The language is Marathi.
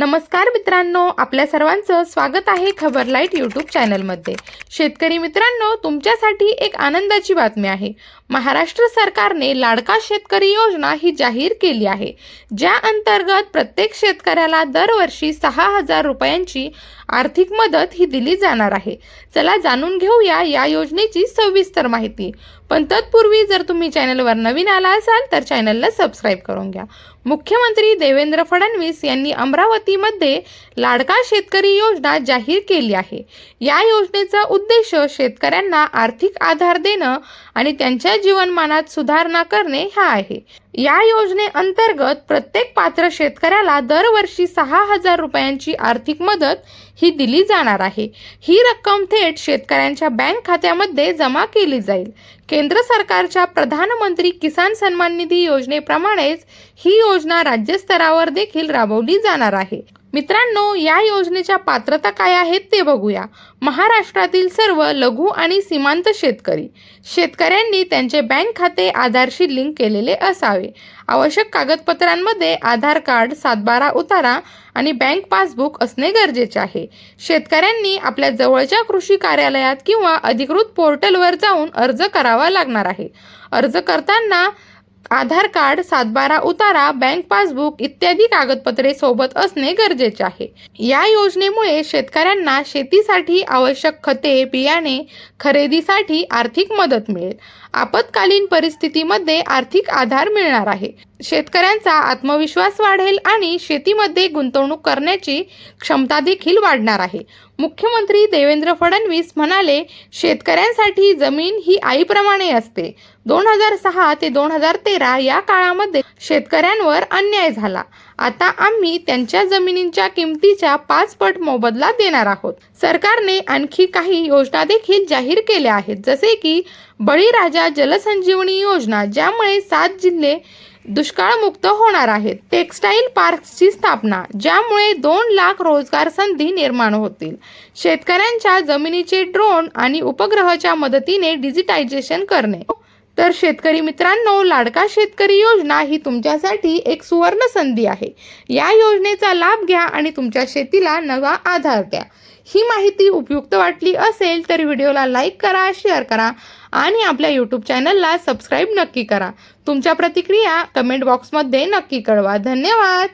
नमस्कार मित्रांनो आपल्या सर्वांचं स्वागत आहे खबर लाइट यूट्यूब चॅनलमध्ये. शेतकरी मित्रांनो तुमच्यासाठी एक आनंदाची बातमी आहे. महाराष्ट्र सरकारने लाडका शेतकरी योजना ही जाहीर केली आहे. ज्या अंतर्गत प्रत्येक शेतकऱ्याला दरवर्षी सहा हजार रुपयांची आर्थिक मदत ही दिली जाणार आहे. चला जाणून घेऊया या योजनेची सविस्तर माहिती. पण तत्पूर्वी जर तुम्ही चॅनलवर नवीन आला असाल तर चॅनलला सबस्क्राईब करून घ्या. मुख्यमंत्री देवेंद्र फडणवीस यांनी अमरावती अमरावतीमध्ये लाडका शेतकरी योजना जाहीर केली आहे. या योजनेचा उद्देश शेतकऱ्यांना आर्थिक आधार देणं आणि त्यांच्या जीवनमानात सुधारणा करणे हा आहे. या योजनेअंतर्गत प्रत्येक पात्र शेतकऱ्याला दरवर्षी सहा हजार रुपयांची आर्थिक मदत ही दिली जाणार आहे. ही रक्कम थेट शेतकऱ्यांच्या बँक खात्यामध्ये जमा केली जाईल. केंद्र सरकारच्या प्रधानमंत्री किसान सन्मान निधी योजनेप्रमाणेच ही योजना राज्यस्तरावर देखील राबवली जाणार आहे. मित्रांनो या योजनेच्या पात्रता काय आहेत ते बघूया. महाराष्ट्रातील सर्व लघु आणि सीमांत शेतकरी. शेतकऱ्यांनी त्यांचे बँक खाते आधारशी लिंक केलेले असावे. आवश्यक कागदपत्रांमध्ये आधार कार्ड सातबारा उतारा आणि बँक पासबुक असणे गरजेचे आहे. शेतकऱ्यांनी आपल्या जवळच्या कृषी कार्यालयात किंवा अधिकृत पोर्टलवर जाऊन अर्ज करावा लागणार आहे. अर्ज करताना आधार कार्ड सातबारा उतारा बँक पासबुक इत्यादी कागदपत्रे सोबत असणे गरजेचे आहे. या योजनेमुळे शेतकऱ्यांना शेतीसाठी आवश्यक खते बियाणे खरेदीसाठी आर्थिक मदत मिळेल. आपत्कालीन परिस्थितीमध्ये आर्थिक आधार मिळणार आहे. शेतकऱ्यांचा आत्मविश्वास वाढेल आणि शेतीमध्ये गुंतवणूक करण्याची क्षमता देखील वाढणार आहे. मुख्यमंत्री देवेंद्र फडणवीस म्हणाले शेतकऱ्यांसाठी जमीन ही आईप्रमाणे असते. दोन हजार सहा ते दोन हजार तेरा या काळामध्ये शेतकऱ्यांवर अन्याय झाला. आता आम्ही त्यांच्या जमिनींच्या किमतीच्या पाच पट मोबदला देणार आहोत. सरकारने आणखी काही योजना देखील जाहीर केल्या आहेत. जसे की बळीराजा जलसंजीवनी योजना ज्यामुळे सात जिल्हे दुष्काळमुक्त होणार आहेत. टेक्स्टाईल पार्कची स्थापना ज्यामुळे दोन लाख रोजगार संधी निर्माण होतील. शेतकऱ्यांच्या जमिनीचे ड्रोन आणि उपग्रहाच्या मदतीने डिजिटायझेशन करणे. तर शेतकरी मित्रांनो लाडका शेतकरी योजना ही तुमच्यासाठी एक सुवर्ण संधी आहे. या योजनेचा लाभ घ्या आणि तुमच्या शेतीला नवा आधार द्या. ही माहिती उपयुक्त वाटली असेल तर व्हिडिओला लाईक करा शेअर करा आणि आपल्या यूट्यूब चॅनलला सबस्क्राईब नक्की करा. तुमच्या प्रतिक्रिया कमेंट बॉक्समध्ये नक्की कळवा. धन्यवाद!